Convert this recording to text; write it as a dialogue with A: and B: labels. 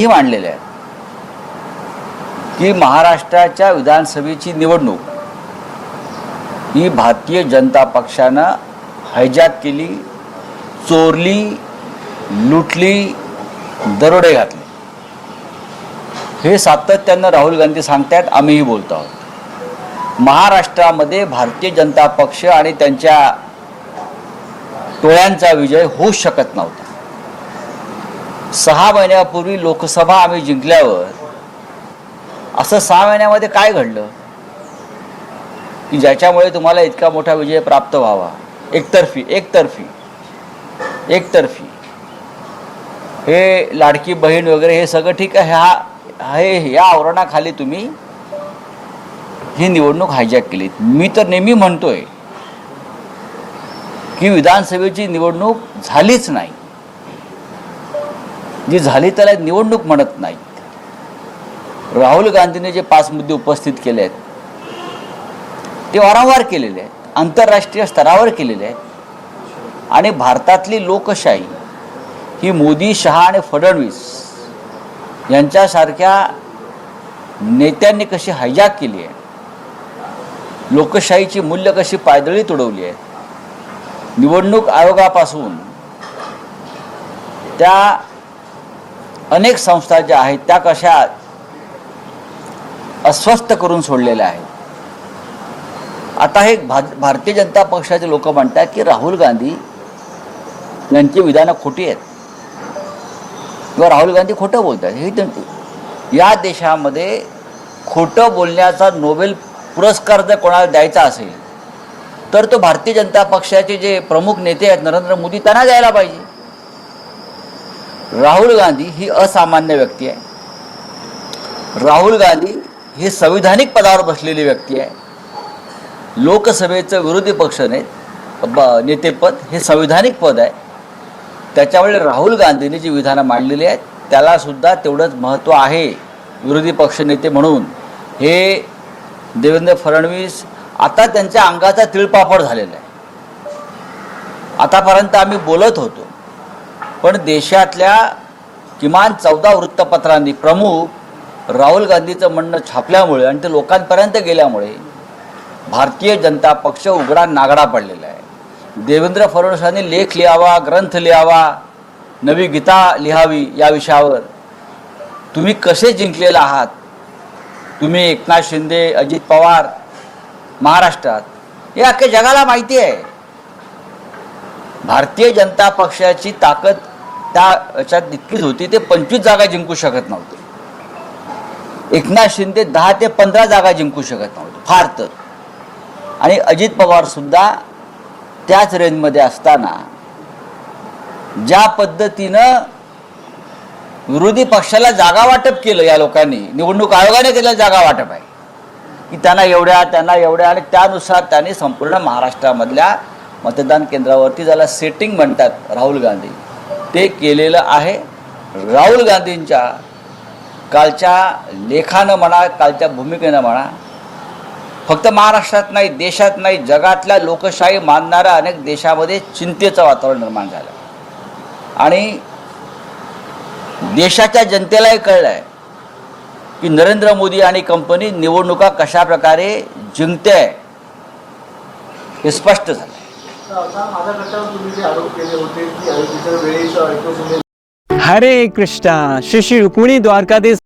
A: ही मांडलेले आहेत की महाराष्ट्राच्या विधानसभेची निवडणूक ही भारतीय जनता पक्षानं हैजात केली चोरली लुटली दरोडे घातले. हे सातत्यानं राहुल गांधी सांगतायत आम्हीही बोलतो आहोत. महाराष्ट्रामध्ये भारतीय जनता पक्ष आणि त्यांच्या टोळ्यांचा विजय होऊ शकत नव्हता. सहा महिन्यापूर्वी लोकसभा आम्ही जिंकल्यावर असं सहा महिन्यामध्ये काय घडलं? की ज्याच्यामुळे तुम्हाला इतका मोठा विजय प्राप्त व्हावा? एकतर्फी एकतर्फी एकतर्फी. हे लाडकी बहीण वगैरे हे सगळं ठीक आहे. ह्या हे या आवरणाखाली तुम्ही ही निवडणूक हायजॅक केली मी तर नेहमी म्हणतोय की विधानसभेची निवडणूक झालीच नाही. जी झाली त्याला निवडणूक म्हणत नाहीत राहुल गांधीने जे पाच मुद्दे उपस्थित केले आहेत ते वारंवार केलेले आहेत आंतरराष्ट्रीय स्तरावर केलेले आहेत. आणि भारतातली लोकशाही ही मोदी शहा आणि फडणवीस यांच्यासारख्या नेत्यांनी कशी हायजॅक केली आहे लोकशाहीची मूल्य कशी पायदळी तुडवली आहे निवडणूक आयोगापासून त्या अनेक संस्था ज्या आहेत त्या कशा अस्वस्थ करून सोडलेल्या आहेत. आता हे भा भारतीय जनता पक्षाचे लोक म्हणतात की राहुल गांधी यांची विधानं खोटी आहेत. किंवा राहुल गांधी खोटं बोलतात. हे त्यांची या देशामध्ये खोटं बोलण्याचा नोबेल पुरस्कार जर कोणाला द्यायचा असेल तर तो भारतीय जनता पक्षाचे जे प्रमुख नेते आहेत नरेंद्र मोदी त्यांना द्यायला पाहिजे. राहुल गांधी ही असामान्य व्यक्ती आहे. राहुल गांधी ही संविधानिक पदावर बसलेली व्यक्ती आहे. लोकसभेचं विरोधी पक्ष ने ब नेतेपद हे संविधानिक पद आहे. त्याच्यामुळे राहुल गांधींनी जी विधानं मांडलेली आहेत त्यालासुद्धा तेवढंच महत्त्व आहे विरोधी पक्षनेते म्हणून. हे देवेंद्र फडणवीस आता त्यांच्या अंगाचा तिळपापड झालेला आहे. आतापर्यंत आम्ही बोलत होतो पण देशातल्या किमान चौदा वृत्तपत्रांनी प्रमुख राहुल गांधीचं म्हणणं छापल्यामुळे आणि ते लोकांपर्यंत गेल्यामुळे भारतीय जनता पक्ष उघडा नागडा पडलेला आहे. देवेंद्र फडणवीसांनी लेख लिहावा ग्रंथ लिहावा नवी गीता लिहावी या विषयावर. तुम्ही कसे जिंकलेले आहात? तुम्ही एकनाथ शिंदे अजित पवार महाराष्ट्रात हे अख्ख्या जगाला माहिती आहे. भारतीय जनता पक्षाची ताकद त्या याच्यात इतकीच होती ते पंचवीस जागा जिंकू शकत नव्हते. एकनाथ शिंदे दहा ते पंधरा जागा जिंकू शकत नव्हते फार तर. आणि अजित पवार सुद्धा त्याच रेंजमध्ये असताना ज्या पद्धतीनं विरोधी पक्षाला जागा वाटप केलं या लोकांनी निवडणूक आयोगाने केलं जागा वाटप आहे की त्यांना एवढ्या त्यांना एवढ्या आणि त्यानुसार त्यांनी संपूर्ण महाराष्ट्रामधल्या मतदान केंद्रावरती ज्याला सेटिंग म्हणतात राहुल गांधी ते केलेलं आहे. राहुल गांधींच्या कालच्या लेखानं म्हणा कालच्या भूमिकेनं म्हणा फक्त महाराष्ट्रात नाही देशात नाही जगातल्या लोकशाही मानणाऱ्या अनेक देशामध्ये चिंतेचं वातावरण निर्माण झालं. आणि देशाच्या जनतेलाही कळलं आहे की नरेंद्र मोदी आणि कंपनी निवडणुका कशा प्रकारे जिंकते आहे हे स्पष्ट झालं
B: माझ्या गटावर तुम्ही जे आरोप केले होते की
C: हरे कृष्णा श्री श्री रुक्मिणी द्वारकाधीश